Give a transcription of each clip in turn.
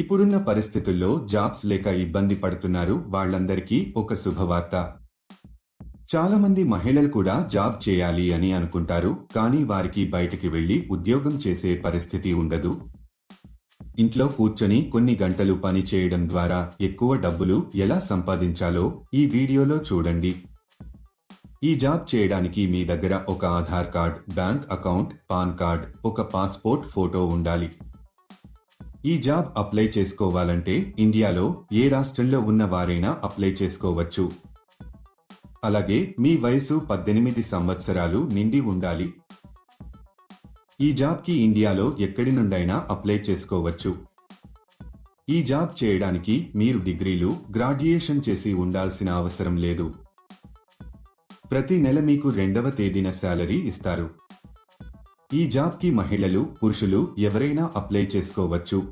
ఇప్పుడున్న పరిస్థితుల్లో జాబ్స్ లేక ఇబ్బంది పడుతున్నారు వాళ్ళందరికీ ఒక శుభవార్త. చాలా మంది మహిళలు కూడా జాబ్ చేయాలి అని అనుకుంటారు కానీ వారికి బయటికి వెళ్ళి ఉద్యోగం చేసే పరిస్థితి ఉండదు. ఇంట్లో కూర్చొని కొన్ని గంటలు పని చేయడం ద్వారా ఎక్కువ డబ్బులు ఎలా సంపాదించాలో ఈ వీడియోలో చూడండి. ఈ జాబ్ చేయడానికి మీ దగ్గర ఒక Aadhaar card bank account pan card ఒక పాస్పోర్ట్ ఫోటో ఉండాలి. ఈ జాబ్ అప్లై చేసుకోవాలంటే ఇండియాలో ఏ రాష్ట్రంలో ఉన్న వారైనా అప్లై చేసుకోవచ్చు. అలాగే మీ వయసు పద్దెనిమిది సంవత్సరాలు నిండి ఉండాలి. ఈ జాబ్కి ఇండియాలో ఎక్కడి నుండైనా అప్లై చేసుకోవచ్చు. ఈ జాబ్ చేయడానికి మీరు డిగ్రీలు గ్రాడ్యుయేషన్ చేసి ఉండాల్సిన అవసరం లేదు. ప్రతి నెల మీకు రెండవ తేదీన శాలరీ ఇస్తారు. ఈ జాబ్కి మహిళలు పురుషులు ఎవరైనా అప్లై చేసుకోవచ్చు.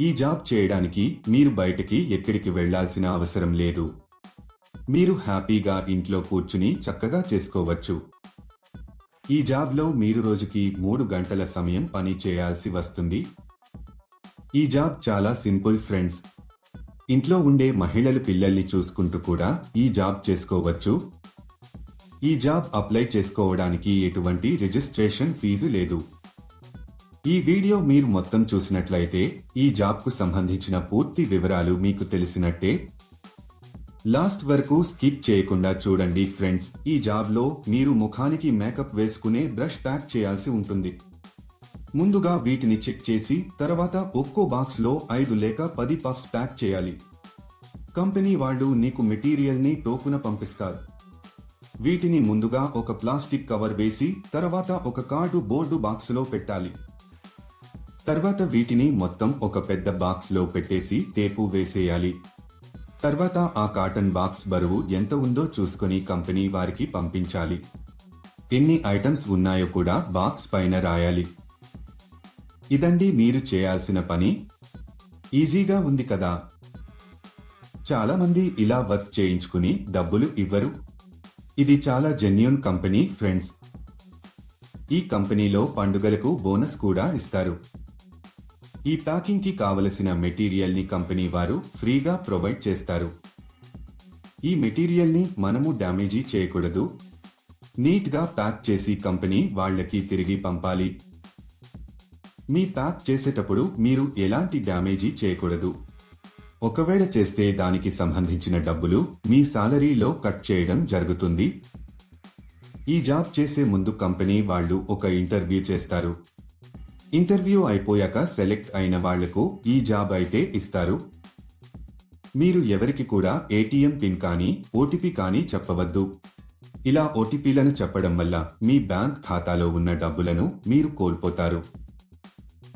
ఈ జాబ్ చేయడానికి మీరు బయటకి ఎక్కడికి వెళ్ళాల్సిన అవసరం లేదు. మీరు హ్యాపీగా ఇంట్లో కూర్చుని చక్కగా చేసుకోవచ్చు. ఈ జాబ్లో మీరు రోజుకి మూడు గంటల సమయం పని చేయాల్సి వస్తుంది. ఈ జాబ్ చాలా సింపుల్ ఫ్రెండ్స్. ఇంట్లో ఉండే మహిళలు పిల్లల్ని చూసుకుంటూ కూడా ఈ జాబ్ చేసుకోవచ్చు. ఈ జాబ్ అప్లై చేసుకోవడానికి ఎటువంటి రిజిస్ట్రేషన్ ఫీజు లేదు. ఈ వీడియో మీరు మొత్తం చూసినట్లయితే ఈ జాబ్కు సంబంధించిన పూర్తి వివరాలు మీకు తెలిసినట్టే. లాస్ట్ వరకు స్కిప్ చేయకుండా చూడండి ఫ్రెండ్స్. ఈ జాబ్లో మీరు ముఖానికి మేకప్ వేసుకునే బ్రష్ ప్యాక్ చేయాల్సి ఉంటుంది. ముందుగా వీటిని చెక్ చేసి తర్వాత ఒక్కో బాక్స్లో ఐదు లేక పది పఫ్స్ ప్యాక్ చేయాలి. కంపెనీ వాళ్ళు నీకు మెటీరియల్ని టోకున పంపిస్తారు. వీటిని ముందుగా ఒక ప్లాస్టిక్ కవర్ వేసి తర్వాత ఒక కార్డు బోర్డు బాక్సులో పెట్టాలి. తర్వాత వీటిని మొత్తం ఒక పెద్ద బాక్స్లో పెట్టేసి టేపు వేసేయాలి. తర్వాత ఆ కాటన్ బాక్స్ బరువు ఎంత ఉందో చూసుకుని కంపెనీ వారికి పంపించాలి. ఎన్ని ఐటమ్స్ ఉన్నాయో కూడా బాక్స్ పైన రాయాలి. ఇదండి మీరు చేయాల్సిన పని. ఈజీగా ఉంది కదా. చాలామంది ఇలా వర్క్ చేయించుకుని డబ్బులు ఇవ్వరు. ఇది చాలా జెన్యున్ కంపెనీ ఫ్రెండ్స్ ఈ కంపెనీలో పండుగలకు బోనస్ కూడా ఇస్తారు. ఈ ప్యాకింగ్కి కావలసిన మెటీరియల్ని కంపెనీ వారు ఫ్రీగా ప్రొవైడ్ చేస్తారు. ఈ మెటీరియల్ని మనము డ్యామేజీ చేయకూడదు. నీట్గా ప్యాక్ చేసి కంపెనీ వాళ్ళకి తిరిగి పంపాలి. మీ ప్యాక్ చేసేటప్పుడు మీరు ఎలాంటి డ్యామేజీ చేయకూడదు. ఒకవేళ చేస్తే దానికి సంబంధించిన డబ్బులు మీ సాలరీలో కట్ చేయడం జరుగుతుంది. ఈ జాబ్ చేసే ముందు కంపెనీ వాళ్ళు ఒక ఇంటర్వ్యూ చేస్తారు. ఇంటర్వ్యూ అయిపోయాక సెలెక్ట్ అయిన వాళ్ళకు ఈ జాబ్ అయితే ఇస్తారు. మీరు ఎవరికి కూడా ఏటీఎం పిన్ కానీ ఓటీపీ కానీ చెప్పవద్దు. ఇలా ఓటీపీలను చెప్పడం వల్ల మీ బ్యాంక్ ఖాతాలో ఉన్న డబ్బులను మీరు కోల్పోతారు.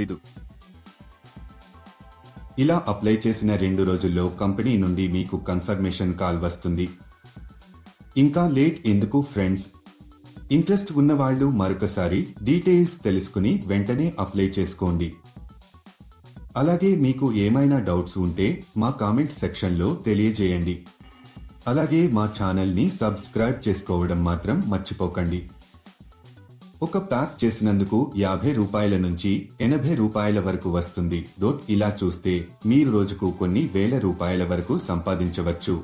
ఐదు. ఇలా అప్లై చేసిన రెండు రోజుల్లో కంపెనీ నుండి మీకు కన్ఫర్మేషన్ కాల్ వస్తుంది. ఇంకా లేట్ ఎందుకు ఫ్రెండ్స్? ఇంట్రెస్ట్ ఉన్నవాళ్ళు మరొకసారి డీటెయిల్స్ తెలుసుకుని వెంటనే అప్లై చేసుకోండి. అలాగే మీకు ఏమైనా డౌట్స్ ఉంటే మా కామెంట్ సెక్షన్లో తెలియజేయండి. అలాగే మా ఛానల్ని సబ్స్క్రైబ్ చేసుకోవడం మాత్రం మర్చిపోకండి. ఒక ప్యాక్ చేసినందుకు యాభై రూపాయల నుంచి ఎనభై రూపాయల వరకు వస్తుంది. డోట్ ఇలా చూస్తే మీరు రోజుకు కొన్ని వేల రూపాయల వరకు సంపాదించవచ్చు.